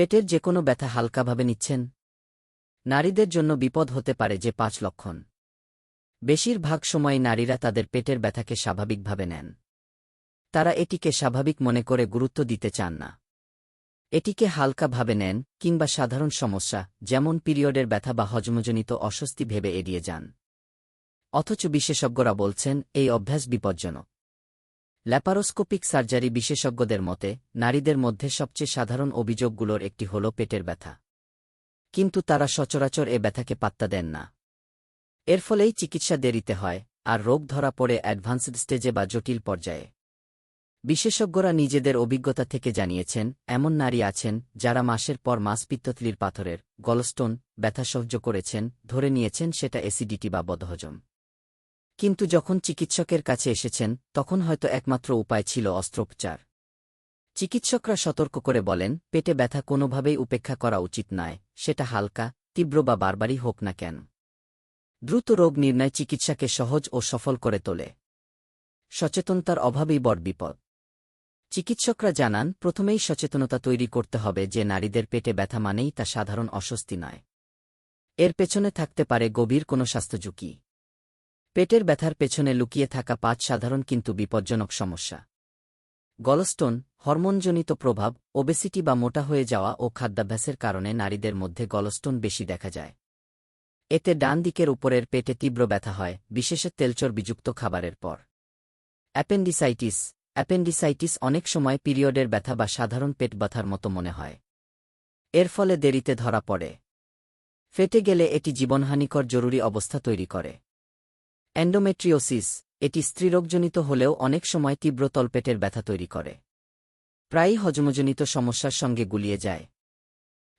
পেটের যে কোনো ব্যথা হালকাভাবে নিচ্ছেন। নারীদের জন্য বিপদ হতে পারে যে পাঁচ লক্ষণ। বেশিরভাগ সময় নারীরা তাদের পেটের ব্যথাকে স্বাভাবিকভাবে নেন। তারা এটিকে স্বাভাবিক মনে করে গুরুত্ব দিতে চান না। এটিকে হালকাভাবে নেন কিংবা সাধারণ সমস্যা, যেমন পিরিয়ডের ব্যথা বা হজমজনিত অস্বস্তি ভেবে এড়িয়ে যান। অথচ বিশেষজ্ঞরা বলছেন, এই অভ্যাস বিপজ্জনক। ল্যাপারোস্কোপিক সার্জারি বিশেষজ্ঞদের মতে, নারীদের মধ্যে সবচেয়ে সাধারণ অভিযোগগুলোর একটি হল পেটের ব্যথা। কিন্তু তারা সচরাচর এ ব্যথাকে পাত্তা দেন না। এর ফলেই চিকিৎসা দেরিতে হয়, আর রোগ ধরা পড়ে অ্যাডভান্সড স্টেজে বা জটিল পর্যায়ে। বিশেষজ্ঞরা নিজেদের অভিজ্ঞতা থেকে জানিয়েছেন, এমন নারী আছেন যারা মাসের পর মাস পিত্তথলির পাথরের, গলস্টোন, ব্যথা সহ্য করেছেন, ধরে নিয়েছেন সেটা অ্যাসিডিটি বা বদহজম। কিন্তু যখন চিকিৎসকের কাছে এসেছেন, তখন হয়তো একমাত্র উপায় ছিল অস্ত্রোপচার। চিকিৎসকরা সতর্ক করে বলেন, পেটে ব্যথা কোনোভাবেই উপেক্ষা করা উচিত নয়, সেটা হালকা, তীব্র বা বারবারই হোক না কেন। দ্রুত রোগ নির্ণয় চিকিৎসাকে সহজ ও সফল করে তোলে। সচেতনতার অভাবেই বড় বিপদ। চিকিৎসকরা জানান, প্রথমেই সচেতনতা তৈরি করতে হবে যে নারীদের পেটে ব্যথা মানেই তা সাধারণ অস্বস্তি নয়। এর পেছনে থাকতে পারে গভীর কোনো স্বাস্থ্য ঝুঁকি। পেটের ব্যথার পেছনে লুকিয়ে থাকা পাঁচ সাধারণ কিন্তু বিপজ্জনক সমস্যা। গলস্টোন, হরমোনজনিত প্রভাব, ওবেসিটি বা মোটা হয়ে যাওয়া ও খাদ্যাভ্যাসের কারণে নারীদের মধ্যে গলস্টোন বেশি দেখা যায়। এতে ডান দিকের উপরের পেটে তীব্র ব্যথা হয় বিশেষত তেলচর্বিযুক্ত খাবারের পর। অ্যাপেন্ডিসাইটিস অ্যাপেন্ডিসাইটিস অনেক সময় পিরিয়ডের ব্যথা বা সাধারণ পেট ব্যথার মতো মনে হয়। এর ফলে দেরিতে ধরা পড়ে। ফেটে গেলে এটি জীবনহানিকর জরুরি অবস্থা তৈরি করে। অ্যান্ডোমেট্রিওসিস এটি স্ত্রীরোগজনিত হলেও অনেক সময় তীব্র তলপেটের ব্যথা তৈরি করে। প্রায়ই হজমজনিত সমস্যার সঙ্গে গুলিয়ে যায়।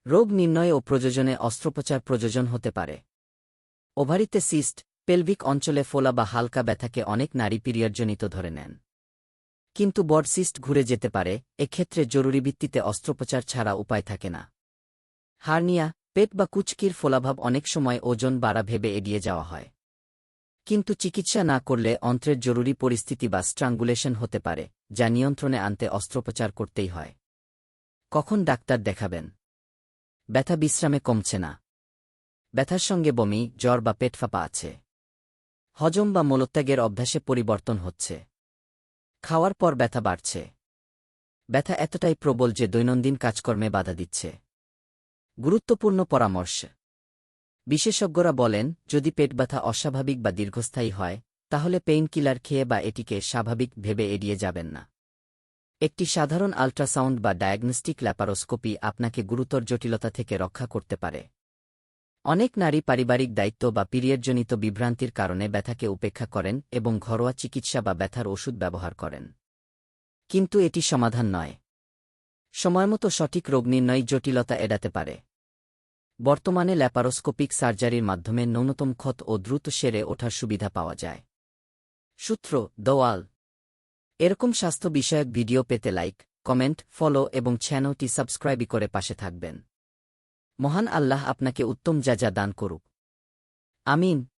রোগ নির্ণয় ও প্রযোজনে অস্ত্রোপচার প্রয়োজন হতে পারে। ওভারিতে সিস্ট, পেলভিক অঞ্চলে ফোলা বা হালকা ব্যথাকে অনেক নারী পিরিয়ডজনিত ধরে নেন। কিন্তু বড সিস্ট ঘুরে যেতে পারে, এক্ষেত্রে জরুরি ভিত্তিতে অস্ত্রোপচার ছাড়া উপায় থাকে না। হার্নিয়া, পেট বা কুচকির ফোলাভাব অনেক সময় ওজন বাড়া ভেবে এড়িয়ে যাওয়া হয়। কিন্তু চিকিৎসা না করলে অন্ত্রের জরুরি পরিস্থিতি বা স্ট্রাঙ্গুলেশন হতে পারে, যা নিয়ন্ত্রণে আনতে অস্ত্রোপচার করতেই হয়। কখন ডাক্তার দেখাবেন? ব্যথা বিশ্রামে কমছে না। ব্যথার সঙ্গে বমি, জ্বর বা পেট ফাঁপা আছে। হজম বা মলত্যাগের অভ্যাসে পরিবর্তন হচ্ছে। খাওয়ার পর ব্যথা বাড়ছে। ব্যথা এতটাই প্রবল যে দৈনন্দিন কাজকর্মে বাধা দিচ্ছে। গুরুত্বপূর্ণ পরামর্শ। বিশেষজ্ঞরা বলেন, যদি পেট ব্যথা অস্বাভাবিক বা দীর্ঘস্থায়ী হয়, তাহলে পেইন কিলার খেয়ে বা এটিকে স্বাভাবিক ভেবে এড়িয়ে যাবেন না। একটি সাধারণ আল্ট্রাসাউন্ড বা ডায়াগনস্টিক ল্যাপারোস্কোপি আপনাকে গুরুতর জটিলতা থেকে রক্ষা করতে পারে। অনেক নারী পারিবারিক দায়িত্ব বা পিরিয়ডজনিত বিভ্রান্তির কারণে ব্যথাকে উপেক্ষা করেন এবং ঘরোয়া চিকিৎসা বা ব্যথার ওষুধ ব্যবহার করেন। কিন্তু এটি সমাধান নয়। সময়মতো সঠিক রোগ নির্ণয় জটিলতা এড়াতে পারে। বর্তমানে ল্যাপারোস্কোপিক সার্জারির মাধ্যমে ন্যূনতম ক্ষত ও দ্রুত সেরে ওঠার সুবিধা পাওয়া যায়। সূত্র দোয়াল এরকম স্বাস্থ্য বিষয়ক ভিডিও পেতে লাইক, কমেন্ট, ফলো এবং চ্যানেলটি সাবস্ক্রাইব করে পাশে থাকবেন। মহান আল্লাহ আপনাকে উত্তম যা যা দান করুক। আমিন।